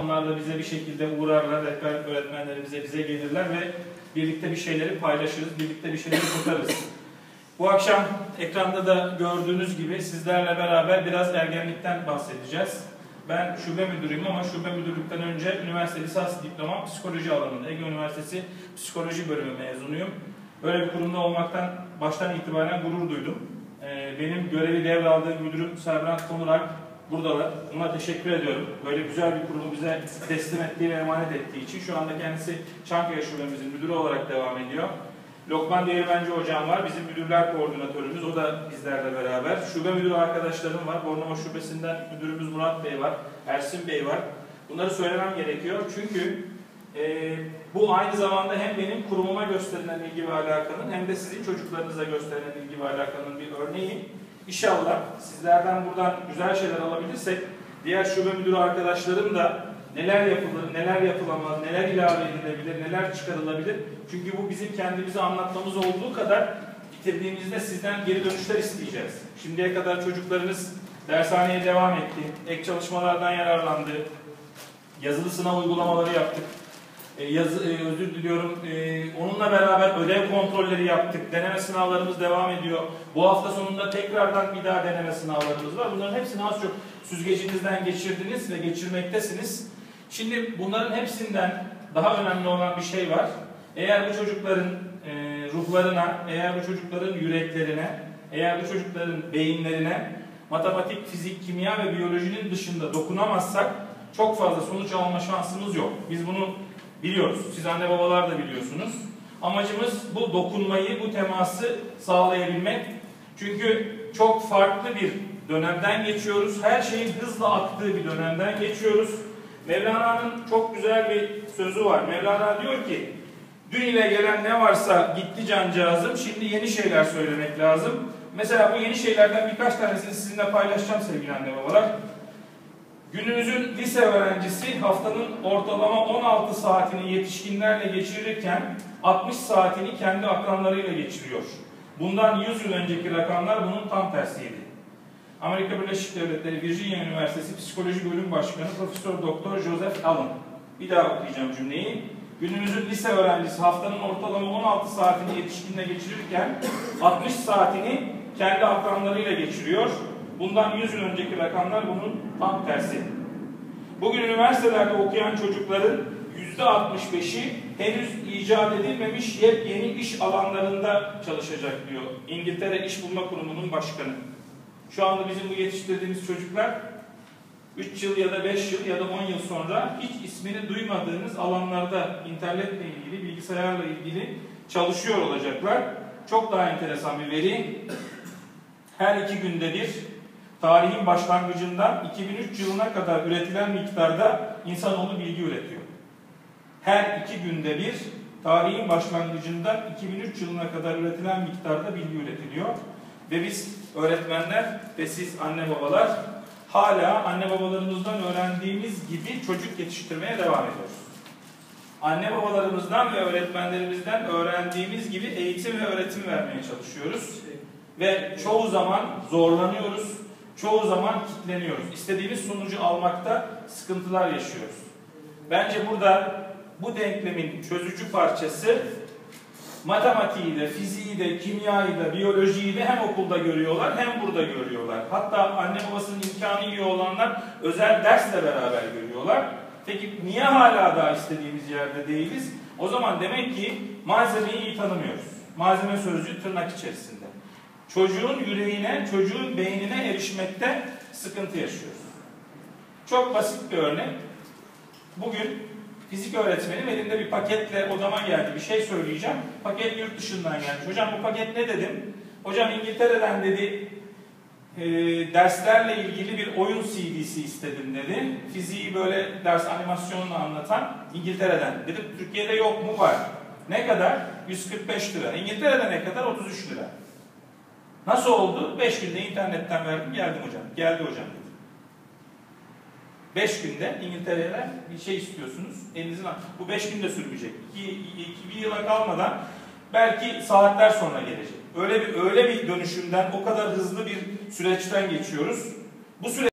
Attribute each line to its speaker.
Speaker 1: Onlar da bize bir şekilde uğrarlar, rehber öğretmenlerimize bize gelirler ve birlikte bir şeyleri paylaşırız, birlikte bir şeyleri tutarız. Bu akşam ekranda da gördüğünüz gibi sizlerle beraber biraz ergenlikten bahsedeceğiz. Ben şube müdürüyüm ama şube müdürlükten önce üniversite lisans diplomam psikoloji alanında. Ege Üniversitesi Psikoloji Bölümü mezunuyum. Böyle bir kurumda olmaktan baştan itibaren gurur duydum. Ee, benim görevi devraldığım müdürüm Serbrant Konurak buradalar. Ona teşekkür ediyorum. Böyle güzel bir kurumu bize teslim ettiği ve emanet ettiği için. Şu anda kendisi Çankaya Şubemizin müdürü olarak devam ediyor. Lokman Değirmenci Hocam var. Bizim müdürler koordinatörümüz. O da bizlerle beraber. Şube müdürü arkadaşlarım var. Bornova Şubesi'nden müdürümüz Murat Bey var. Ersin Bey var. Bunları söylemem gerekiyor. Çünkü e, bu aynı zamanda hem benim kurumuma gösterilen ilgi ve alakanın hem de sizin çocuklarınıza gösterilen ilgi ve alakanın bir örneği. İnşallah sizlerden buradan güzel şeyler alabilirsek diğer şube müdürü arkadaşlarım da neler yapılır, neler yapılamaz, neler ilave edilebilir, neler çıkarılabilir. Çünkü bu bizim kendimize anlatmamız olduğu kadar bitirdiğimizde sizden geri dönüşler isteyeceğiz. Şimdiye kadar çocuklarınız dershaneye devam etti, ek çalışmalardan yararlandı, yazılı sınav uygulamaları yaptık. E, yazı, e, özür diliyorum. E, onunla beraber ödev kontrolleri yaptık. Deneme sınavlarımız devam ediyor. Bu hafta sonunda tekrardan bir daha deneme sınavlarımız var. Bunların hepsini az çok süzgecinizden geçirdiniz ve geçirmektesiniz. Şimdi bunların hepsinden daha önemli olan bir şey var. Eğer bu çocukların ruhlarına, eğer bu çocukların yüreklerine, eğer bu çocukların beyinlerine matematik, fizik, kimya ve biyolojinin dışında dokunamazsak çok fazla sonuç alma şansımız yok. Biz bunu biliyoruz. Siz anne babalar da biliyorsunuz. Amacımız bu dokunmayı, bu teması sağlayabilmek. Çünkü çok farklı bir dönemden geçiyoruz. Her şeyin hızla aktığı bir dönemden geçiyoruz. Mevlana'nın çok güzel bir sözü var. Mevlana diyor ki, dün ile gelen ne varsa gitti cancağızım, şimdi yeni şeyler söylemek lazım. Mesela bu yeni şeylerden birkaç tanesini sizinle paylaşacağım sevgili anne babalar. Günümüzün lise öğrencisi haftanın ortalama 16 saatini yetişkinlerle geçirirken 60 saatini kendi akranlarıyla geçiriyor. Bundan 100 yıl önceki rakamlar bunun tam tersiydi. Amerika Birleşik Devletleri Virginia Üniversitesi Psikoloji Bölüm Başkanı Profesör Doktor Joseph Allen. Bir daha okuyacağım cümleyi. Günümüzün lise öğrencisi haftanın ortalama 16 saatini yetişkinle geçirirken 60 saatini kendi akranlarıyla geçiriyor. Bundan 100 yıl önceki rakamlar bunun tam tersi. Bugün üniversitelerde okuyan çocukların %65'i henüz icat edilmemiş yepyeni iş alanlarında çalışacak diyor. İngiltere İş Bulma Kurumu'nun başkanı. Şu anda bizim bu yetiştirdiğimiz çocuklar 3 yıl ya da 5 yıl ya da 10 yıl sonra hiç ismini duymadığınız alanlarda internetle ilgili, bilgisayarla ilgili çalışıyor olacaklar. Çok daha enteresan bir veri. Her iki günde bir tarihin başlangıcından 2003 yılına kadar üretilen miktarda insanoğlu bilgi üretiyor. Her iki günde bir tarihin başlangıcından 2003 yılına kadar üretilen miktarda bilgi üretiliyor. Ve biz öğretmenler ve siz anne babalar hala anne babalarımızdan öğrendiğimiz gibi çocuk yetiştirmeye devam ediyoruz. Anne babalarımızdan ve öğretmenlerimizden öğrendiğimiz gibi eğitim ve öğretim vermeye çalışıyoruz. Ve çoğu zaman zorlanıyoruz, çoğu zaman kitleniyoruz. İstediğimiz sonucu almakta sıkıntılar yaşıyoruz. Bence burada bu denklemin çözücü parçası matematiği de, fiziği de, kimyayı da, biyolojiyi de hem okulda görüyorlar hem burada görüyorlar. Hatta anne babasının imkanı iyi olanlar özel dersle beraber görüyorlar. Peki niye hala daha istediğimiz yerde değiliz? O zaman demek ki malzemeyi iyi tanımıyoruz. Malzeme sözcüğü tırnak içerisinde. Çocuğun yüreğine, çocuğun beynine erişmekte sıkıntı yaşıyoruz. Çok basit bir örnek. Bugün fizik öğretmenim elinde bir paketle odama geldi. Bir şey söyleyeceğim. Paket yurt dışından gelmiş. Hocam bu paket ne dedim? Hocam İngiltere'den dedi e, derslerle ilgili bir oyun CD'si istedim dedi. Fiziği böyle ders animasyonunu anlatan İngiltere'den. Dedim Türkiye'de yok mu? Var. Ne kadar? 145 lira. İngiltere'de ne kadar? 33 lira. Nasıl oldu? 5 günde internetten verdim geldim hocam. Geldi hocam dedi. 5 günde İngiltere'den bir şey istiyorsunuz. Elinizin Bu 5 günde sürmeyecek. 2 bir yıla kalmadan belki saatler sonra gelecek. Öyle bir öyle bir dönüşümden o kadar hızlı bir süreçten geçiyoruz. Bu süreç